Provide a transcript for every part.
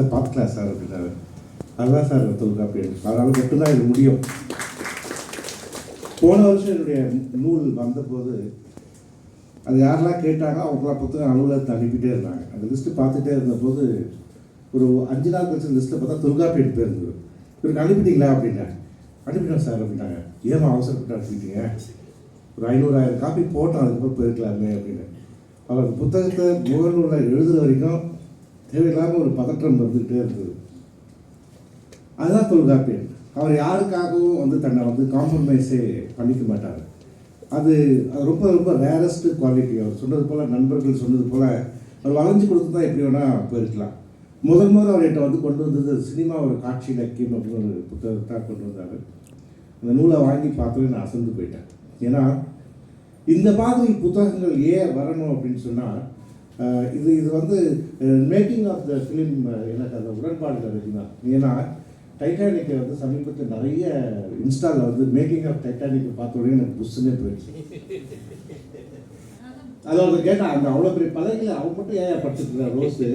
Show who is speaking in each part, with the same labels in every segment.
Speaker 1: Sir பார்த்துக்கலாம் sir அப்படின்னாரு அதுதான் சார் தொல்காப்பியல் அதனால் மட்டும்தான் இது முடியும். போன வருஷம் என்னுடைய நூல் வந்தபோது அது யாரெல்லாம் கேட்டாங்க அவங்களாம் புத்தகம் அலுவலகத்தை அனுப்பிட்டே இருந்தாங்க. அந்த லிஸ்ட்டு பார்த்துட்டே இருந்தபோது ஒரு அஞ்சு நாள் கழிச்சு லிஸ்ட்டில் பார்த்தா தொல்காப்பியன் பேர் இருந்தது இவருக்கு அனுப்பிட்டீங்களா அப்படின்னா அனுப்பிட்டோம் சார் அப்படின்னாங்க. ஏமா அவசரப்பட்டு அனுப்பிட்டீங்க? ஒரு ஐநூறாயிரம் காப்பி போட்டோம் அதுக்கப்புறம் போயிருக்கலாமே அப்படின்னு. அவர் அந்த புத்தகத்தை முகநூலில் எழுதுகிற வரைக்கும் தேவையில்லாமல் ஒரு பதற்றம் வந்துக்கிட்டே இருந்தது. அதுதான் தொல்காப்பியன் அவர் யாருக்காகவும் வந்து தன்னை வந்து காம்ப்ரமைஸே பண்ணிக்க மாட்டார். அது அது ரொம்ப ரொம்ப ரேரஸ்ட் குவாலிட்டி அவர் சொன்னது போல் நண்பர்கள் சொன்னது போல் அவர் வளைஞ்சு கொடுத்து தான் எப்படி வேணால் போயிருக்கலாம். முதல் முதல் அவர்கிட்ட வந்து கொண்டு வந்தது சினிமா ஒரு காட்சி இலக்கியம் அப்படின்னு ஒரு புத்தகத்தை கொண்டு வந்தார். அந்த நூலை வாங்கி பார்த்தோன்னே நான் அசந்து போயிட்டேன். ஏன்னா இந்த மாதிரி புத்தகங்கள் ஏன் வரணும் அப்படின்னு சொன்னால் இது இது வந்து மேக்கிங் ஆஃப் த ஃபிலிம் எனக்கு அந்த உடன்பாடுகள் இருக்குதான் ஏன்னா டைட்டானிக்கை வந்து சமீபத்தில் நிறைய இன்ஸ்டாவில் வந்து மேக்கிங் ஆஃப் டைட்டானிக்கை பார்த்த உடனே எனக்கு புஷ்ஷுன்னே போயிடுச்சு. அது அவங்க கேட்டான் அந்த அவ்வளோ பெரிய பதவியில் அவன் மட்டும் ஏன் படிச்சுட்டு ரோஸு?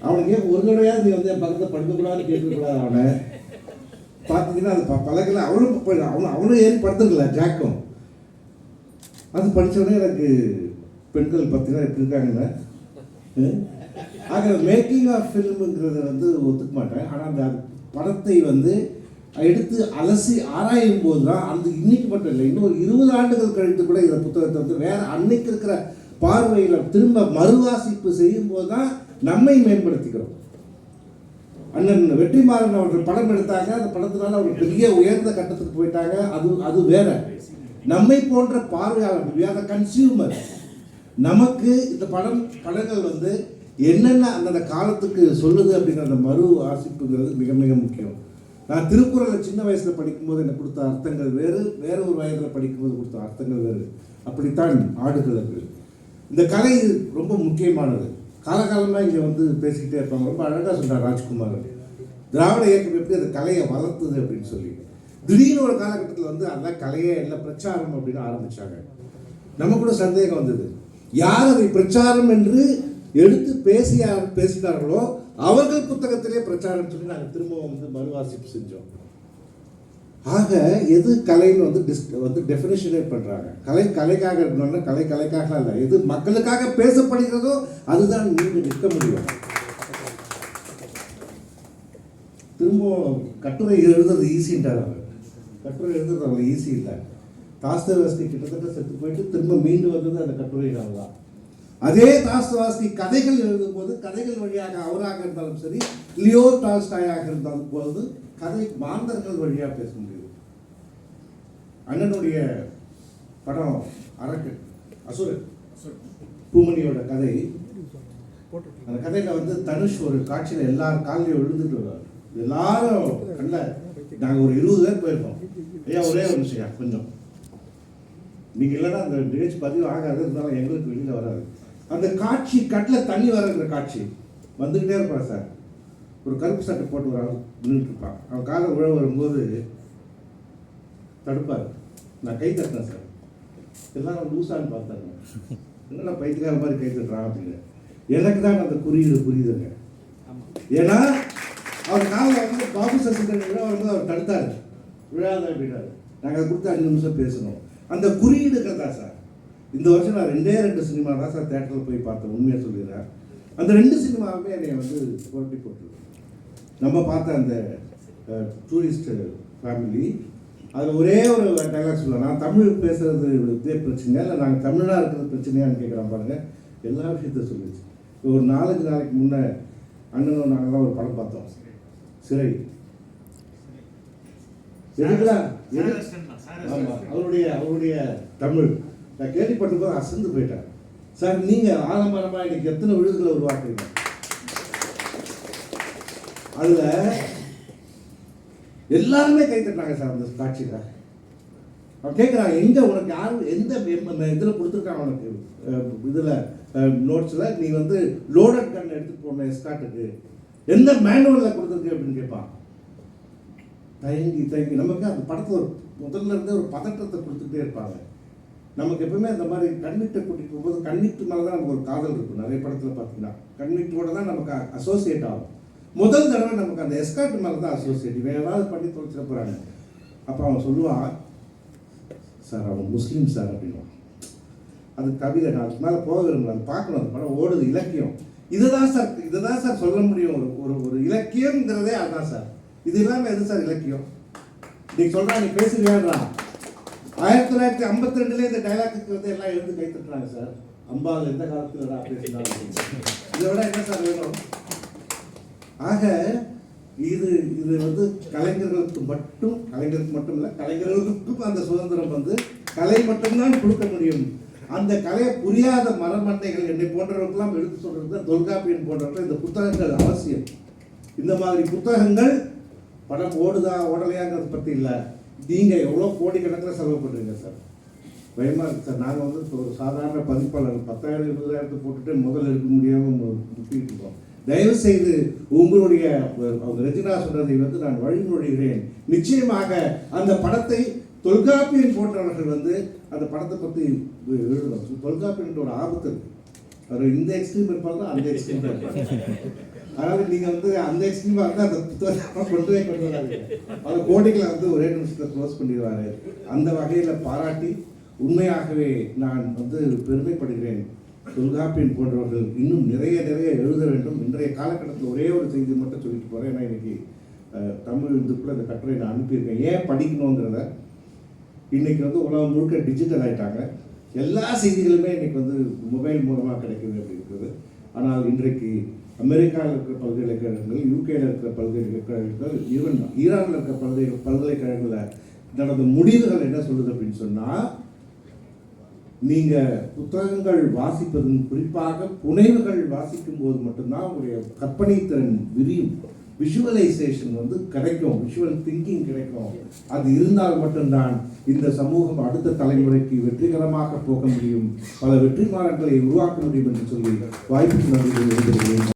Speaker 1: அவனுக்கு ஏன் ஒரு தடவையாவது நீ வந்து என் பக்கத்தில் படுக்கக்கூடாதுன்னு கேட்டுக்கூடாது அவனை? பார்த்தீங்கன்னா அது ப- அவனும் போய் அவனும் அவனும் ஏறி படுத்துக்கல ஜாக்கும் அது படித்தவொடனே எனக்கு பெண்கள் பார்த்தீங்கன்னா எப்படி இருக்காங்கன்னு ம்? ஆக மேக்கிங் ஆஃப் ஃபில்முங்கிறத வந்து ஒத்துக்க மாட்டேன். ஆனால் அந்த படத்தை வந்து எடுத்து அலசி ஆராயும் போது தான் அந்த இன்னைக்கு மட்டும் இல்லை இன்னும் ஒரு இருபது ஆண்டுகள் கழித்து கூட இந்த புத்தகத்தை வந்து வேற அன்னைக்கு இருக்கிற பார்வையில் திரும்ப மறுவாசிப்பு செய்யும் போது தான் நம்மை மேம்படுத்திக்கிறோம். அண்ணன் வெற்றிமாறன் அவர்கள் படம் எடுத்தாங்க. அந்த படத்தினால அவர் பெரிய உயர்ந்த கட்டத்துக்கு போயிட்டாங்க. அது அது வேற. நம்மை போன்ற பார்வையாளர்கள் கன்சியூமர் நமக்கு இந்த படம் படங்கள் வந்து என்னென்ன அந்தந்த காலத்துக்கு சொல்லுது அப்படிங்கிற அந்த மறு வாசிப்புங்கிறது மிக மிக முக்கியம். நான் திருக்குறளை சின்ன வயசில் படிக்கும்போது எனக்கு கொடுத்த அர்த்தங்கள் வேறு வேற ஒரு வயதில் படிக்கும்போது கொடுத்த அர்த்தங்கள் வேறு. அப்படித்தான் ஆடுகளுக்கு இந்த கலை ரொம்ப முக்கியமானது. காலகாலமாக இங்கே வந்து பேசிக்கிட்டே இருப்பாங்க. ரொம்ப அழகாக சொன்னார் ராஜ்குமார் திராவிட இயக்கம் எப்படி அந்த கலையை வளர்த்துது அப்படின்னு சொல்லி. திடீர்னு ஒரு காலகட்டத்தில் வந்து அதான் கலையே இல்லை பிரச்சாரம் அப்படின்னு ஆரம்பித்தாங்க நம்ம கூட சந்தேகம் வந்தது. யார் அதை பிரச்சாரம் என்று எடுத்து பேசிய பேசினார்களோ அவர்கள் புத்தகத்திலே பிரச்சாரம் சொல்லி நாங்கள் திரும்பவும் வந்து மறுவாசிப்பு செஞ்சோம். ஆக எது கலைன்னு வந்து டிஸ் வந்து டெஃபினேஷனே பண்ணுறாங்க கலை கலைக்காக இருக்கணும்னா கலை கலைக்காக இல்லை எது மக்களுக்காக பேசப்படுகிறதோ அதுதான் நீங்க நிற்க முடியும். திரும்பவும் கட்டுரை எழுதுறது ஈஸின்றார் அவர் கட்டுரை எழுதுறது அவ்வளோ ஈஸி இல்லை. தாஸ்தவாஸ்கி கிட்டத்தட்ட செத்து போயிட்டு திரும்ப மீண்டு வந்தது அந்த கட்டுரைகள் தான் அதே தாஸ்தவாஸ்கி கதைகள் எழுதும்போது கதைகள் வழியாக அவராக இருந்தாலும் சரி லியோ டால்ஸ்டாயாக இருந்தாலும் போது கதை மாந்தர்கள் வழியாக பேச முடியுது. அண்ணனுடைய படம் அரக்கு அசுரன் பூமணியோட கதை. அந்த கதையில வந்து தனுஷ் ஒரு காட்சியில் எல்லார் காலையும் விழுந்துட்டு வருவார். எல்லாரும் கண்ட நாங்கள் ஒரு இருபது பேர் போயிருக்கோம். ஐயா ஒரே ஒரு விஷயம் கொஞ்சம். நீங்க இல்லைன்னா அந்த நிகழ்ச்சி பதிவு ஆகாது இருந்தாலும் எங்களுக்கு வெளியில வராது. அந்த காட்சி கட்டில் தண்ணி வரங்கிற காட்சி வந்துக்கிட்டே இருப்பான் சார். ஒரு கருப்பு சட்டை போட்டு ஒரு ஆள் நின்றுட்டு இருப்பான். அவன் காலை உழ வரும்போது தடுப்பார். நான் கை தட்டினேன் சார். எல்லாரும் லூசான்னு பார்த்தாங்க. என்னடா பைத்தியக்கார மாதிரி கை தட்டுறான் அப்படின்னு. எனக்கு தான் அந்த குறியீடு புரியுதுங்க. ஏன்னா அவர் காலில் வந்து பாபு சசிகரன் விழா வரும்போது அவர் தடுத்தாரு. விழாத அப்படின்னாரு நாங்கள் அதை கொடுத்து அஞ்சு நிமிஷம் பேசணும். அந்த குறியீடுகள் தான் சார். இந்த வருஷம் நான் ரெண்டே ரெண்டு சினிமா தான் சார் தேட்டரில் போய் பார்த்தேன் உண்மையாக சொல்லிடுறேன். அந்த ரெண்டு சினிமாவுமே என்னை வந்து புரட்டி போட்டு நம்ம பார்த்த அந்த டூரிஸ்ட் ஃபேமிலி அதில் ஒரே ஒரு டைலாக் சொல்லுவேன் நான் தமிழ் பேசுறது இதே பிரச்சனையா இல்லை நாங்கள் தமிழாக இருக்கிறது பிரச்சனையான்னு கேட்குறோம் பாருங்கள் எல்லா விஷயத்தையும் சொல்லிடுச்சு. ஒரு நாலஞ்சு நாளைக்கு முன்னே அண்ணனும் நாங்கள் தான் ஒரு படம் பார்த்தோம். சிறை. அவருடைய அவருடைய தமிழ். நான் கேள்விப்பட்டபோது அசந்து போயிட்டேன். சார் நீங்க ஆலமரமா இன்னைக்கு எத்தனை விழுதுகளை உருவாக்குறீங்க? அதுல எல்லாருமே கை தட்டினாங்க சார் அந்த காட்சியில. அவன் கேட்குறான் எங்க உனக்கு யாரு எந்த இதில் கொடுத்துருக்கான் உனக்கு? இதுல நோட்ஸ்ல நீ வந்து லோடட் கன் எடுத்துட்டு போன எஸ்காட்டுக்கு எந்த மேனுவலில் கொடுத்துருக்கு அப்படின்னு கேட்பான். தயங்கி தயங்கி. நமக்கு அந்த படத்தில் ஒரு முதல்ல இருந்தே ஒரு பதட்டத்தை கொடுத்துட்டே இருப்பாங்க. நமக்கு எப்பவுமே அந்த மாதிரி கண்ணிட்டை கூட்டிகிட்டு போகும்போது கண்ணிட்டு மேலே தான் நமக்கு ஒரு காதல் இருக்கும். நிறைய படத்தில் பார்த்தீங்கன்னா கண்ணிட்டோட தான் நமக்கு அசோசியேட் ஆகும். முதல் தடவை நமக்கு அந்த எஸ்கார்ட் மேலே தான் அசோசியேட் இவன் ஏதாவது பண்ணி தொலைச்சிட போகிறாங்க அப்போ அவன் சொல்லுவான் சார் அவன் முஸ்லீம் சார் அப்படின்வான் அது கவிதை. நான் அதுக்கு மேலே போக விரும்பல. அது பார்க்கணும். அந்த படம் ஓடுது. இலக்கியம். இதுதான் சார் இதுதான் சார் சொல்ல முடியும். ஒரு ஒரு ஒரு இலக்கியங்கிறதே அதுதான் சார். இது இல்லாமல் எது சார் இலக்கியம்? நீ சொல்கிறா நீ பேசுறியான்றா ஆயிரத்தி தொள்ளாயிரத்தி ஐம்பத்தி ரெண்டுல இந்த டைலாக்கு வந்து எல்லாம் எழுந்து கை தட்டுறாங்க சார். அம்பாள் எந்த காலத்துல பேசினாலும் இதை விட என்ன சார் வேணும்? ஆக இது இது வந்து கலைஞர்களுக்கு மட்டும் கலைஞருக்கு மட்டும் இல்லை கலைஞர்களுக்கும் அந்த சுதந்திரம் வந்து கலை மட்டும்தான் கொடுக்க முடியும். அந்த கலையை புரியாத மரமண்டைகள் என்னை போன்றவர்களுக்கெல்லாம் எடுத்து சொல்றது தொல்காப்பியன் போன்றவர்கள் இந்த புத்தகங்கள் அவசியம். இந்த மாதிரி புத்தகங்கள் படம் ஓடுதா ஓடலையாங்கிறது பற்றி இல்லை. நீங்கள் எவ்வளோ கோடிக்கணக்கில் செலவு பண்ணுறீங்க சார்? பயமாக இருக்குது சார். நாங்கள் வந்து ஒரு சாதாரண பதிப்பாளர் பத்தாயிரம் இருபதாயிரத்தை போட்டுட்டு முதல் எடுக்க முடியாமல் முட்டிட்டு இருக்கோம். தயவு செய்து உங்களுடைய அவங்க ரஜினா சொன்னதை வந்து நான் வழிமொழிகிறேன் நிச்சயமாக அந்த படத்தை தொல்காப்பியன் போன்றவர்கள் வந்து அந்த படத்தை பற்றி எழுதணும் தொல்காப்பியனோட ஆபத்து இருக்கு அவர் இந்த எக்ஸ்ட்ரீம் இருப்பாங்க அந்த எக்ஸ்ட்ரீம் இருப்பாங்க அதனால நீங்க வந்து அந்த எக்ஸ்ட்ரீம் வந்து அந்த புத்தகத்தை கொண்டு போய் கொண்டு வராங்க அவர் கோடிகளை வந்து ஒரே நிமிஷத்துல க்ளோஸ் பண்ணிடுவாரு. அந்த வகையில பாராட்டி உண்மையாகவே நான் வந்து பெருமைப்படுகிறேன். தொல்காப்பியன் போன்றவர்கள் இன்னும் நிறைய நிறைய எழுத வேண்டும். இன்றைய காலகட்டத்தில் ஒரே ஒரு செய்தி மட்டும் சொல்லிட்டு போறேன். ஏன்னா இன்னைக்கு தமிழ் இதுக்குள்ள இந்த கட்டுரை நான் அனுப்பியிருக்கேன். ஏன் படிக்கணுங்கிறத இன்னைக்கு வந்து உலகம் முழுக்க டிஜிட்டல் ஆயிட்டாங்க. எல்லா செய்திகளுமே இன்னைக்கு வந்து மொபைல் மூலமாக கிடைக்குது அப்படி இருக்குது. ஆனால் இன்றைக்கு அமெரிக்காவில் இருக்கிற பல்கலைக்கழகங்கள் யூகேல இருக்கிற பல்கலைக்கழகங்கள் ஈவன் ஈரானில் இருக்கிற பல்கலை பல்கலைக்கழகங்களில் நடந்த முடிவுகள் என்ன சொல்லுது அப்படின்னு சொன்னால் நீங்கள் புத்தகங்கள் வாசிப்பதும் குறிப்பாக புனைவுகள் வாசிக்கும் போது மட்டும்தான் உங்களுடைய கற்பனை திறன் விரியும். விஷுவலைசேஷன் வந்து கிடைக்கும். விஷுவல் திங்கிங் கிடைக்கும். அது இருந்தால் மட்டும்தான் இந்த சமூகம் அடுத்த தலைமுறைக்கு வெற்றிகரமாக போக முடியும். பல வெற்றிமாறங்களை உருவாக்க முடியும் என்று சொல்லி வாய்ப்பு நன்றி